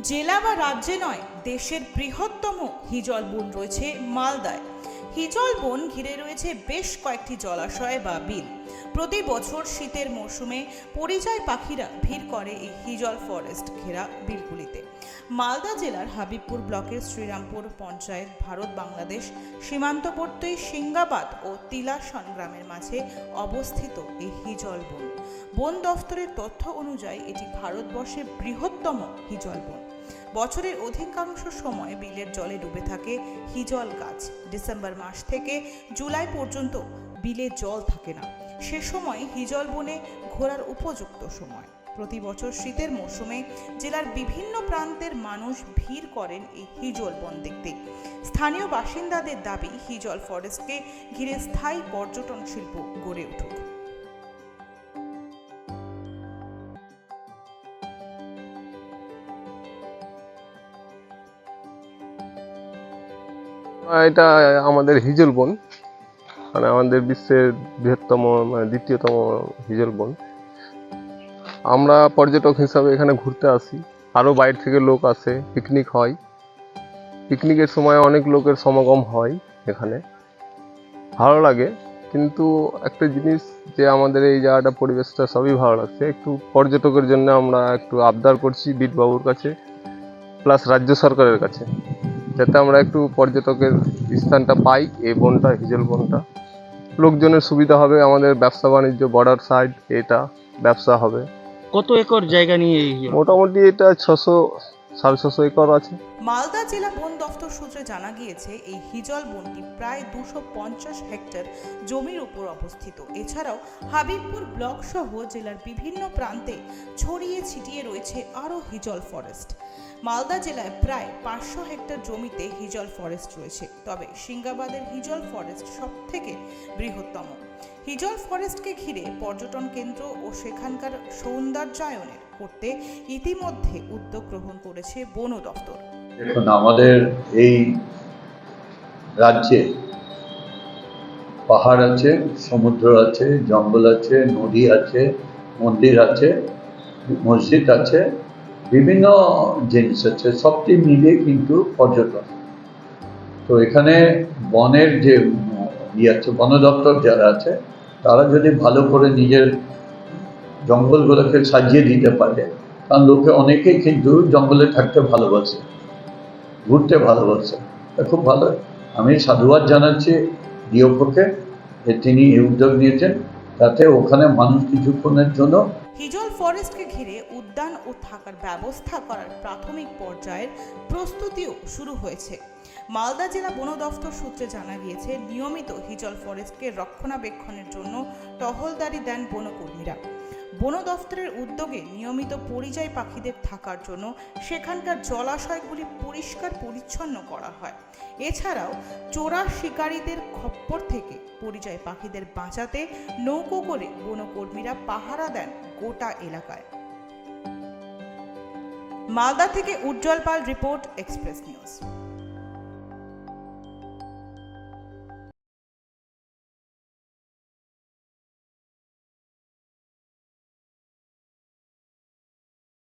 জেলা বা রাজ্যে নয়, দেশের বৃহত্তম হিজল বন রয়েছে মালদায়। হিজল বন ঘিরে রয়েছে বেশ কয়েকটি জলাশয় বা বিল। প্রতি বছর শীতের মরশুমে পরিযায়ী পাখিরা ভিড় করে এই হিজল ফরেস্ট ঘেরা বিলগুলিতে মালদা জেলার হাবিবপুর ব্লকের শ্রীরামপুর পঞ্চায়েত ভারত বাংলাদেশ সীমান্তবর্তী সিঙ্গাবাদ ও তিলাসন গ্রামের মাঝে অবস্থিত এই হিজল বন। বন দফতরের তথ্য অনুযায়ী এটি ভারতবর্ষের বৃহত্তম হিজল বন। বছরের অধিকাংশ সময় বিলের জলে ডুবে থাকে হিজল গাছ। ডিসেম্বর মাস থেকে জুলাই পর্যন্ত বিলে জল থাকে না। সে সময় হিজল বনে ঘোরার উপযুক্ত সময়। প্রতি বছর শীতের মরশুমে জেলার বিভিন্ন প্রান্তের মানুষ ভিড় করেন এই হিজল বন দেখতে। স্থানীয় বাসিন্দাদের দাবি, হিজল ফরেস্টকে ঘিরে স্থায়ী পর্যটন শিল্প গড়ে উঠুক। এটা আমাদের হিজল বন। মানে আমাদের বিশ্বের বৃহত্তম মানে দ্বিতীয়তম হিজল বন। আমরা পর্যটক হিসাবে এখানে ঘুরতে আসি। আরও বাইরে থেকে লোক আসে পিকনিক হয়। পিকনিকের সময় অনেক লোকের সমাগম হয় এখানে। ভালো লাগে। কিন্তু একটা জিনিস যে আমাদের এই জায়গাটা, পরিবেশটা সবই ভালো লাগছে। একটু পর্যটকের জন্য আমরা একটু আবদার করছি বিটবাবুর কাছে প্লাস রাজ্য সরকারের কাছে। যাতে আমরা একটু পর্যটকের স্থানটা পাই, এই বনটা, হিজল বনটা। লোকজনের সুবিধা হবে আমাদের ব্যবসা বাণিজ্য বর্ডার সাইড এটা ব্যবসা হবে। কত একর জায়গা নিয়ে মোটামুটি এটা ছশো ছশো আছে। মালদা জেলা বন দফতর সূত্রে জানা গিয়েছে, এই হিজল বনটি প্রায় দুশো হেক্টর জমির উপর অবস্থিত। এছাড়াও হাবিবপুর ব্লক সহ জেলার বিভিন্ন প্রান্তে ছড়িয়ে ছিটিয়ে রয়েছে আরও হিজল ফরেস্ট। মালদা জেলায় প্রায় পাঁচশো হেক্টর জমিতে হিজল ফরেস্ট রয়েছে। তবে সিঙ্গাবাদের হিজল ফরেস্ট সব থেকে বৃহত্তম। হিজল ফরেস্টকে ঘিরে পর্যটন কেন্দ্র ও সেখানকার সৌন্দর্যায়নের করতে ইতিমধ্যে উদ্যোগ গ্রহণ করেছে বন দফতর। দেখুন, আমাদের এই রাজ্যে পাহাড় আছে, সমুদ্র আছে, জঙ্গল আছে, নদী আছে, মন্দির আছে, মসজিদ আছে, বিভিন্ন জিনিস আছে, সবটি মিলিয়ে কিন্তু পর্যটন। তো এখানে বনের যে ইয়ে আছে, বন দপ্তর যারা আছে, তারা যদি ভালো করে নিজের জঙ্গলগুলোকে সাজিয়ে দিতে পারে। কারণ লোকে অনেকেই কিন্তু জঙ্গলে থাকতে ভালোবাসে, ঘুরতে ভালোবাসে। খুব ভালো। আমি সাধুবাদ জানাচ্ছি ডিওপোকে যে তিনি এই উদ্যোগ নিয়েছেন তাতে ওখানে মানুষ কিছুক্ষণের জন্য হিজল ফরেস্টকে ঘিরে উদ্যান ও থাকার ব্যবস্থা করার প্রাথমিক পর্যায়ের প্রস্তুতিও শুরু হয়েছে। মালদা জেলা বন দফতর সূত্রে জানা গিয়েছে, নিয়মিত হিজল ফরেস্টকে রক্ষণাবেক্ষণের জন্য টহলদারি দেন বনকর্মীরা। বন দফতরের উদ্যোগে নিয়মিত পরিযায়ী পাখিদের থাকার জন্য সেখানকার জলাশয়গুলি পরিষ্কার পরিচ্ছন্ন করা হয়। এছাড়াও চোরা শিকারীদের খপ্পর থেকে পরিযায়ী পাখিদের বাঁচাতে নৌকো করে বনকর্মীরা পাহারা দেন গোটা এলাকায়। মালদা থেকে Ujjwal Pal report, Express News.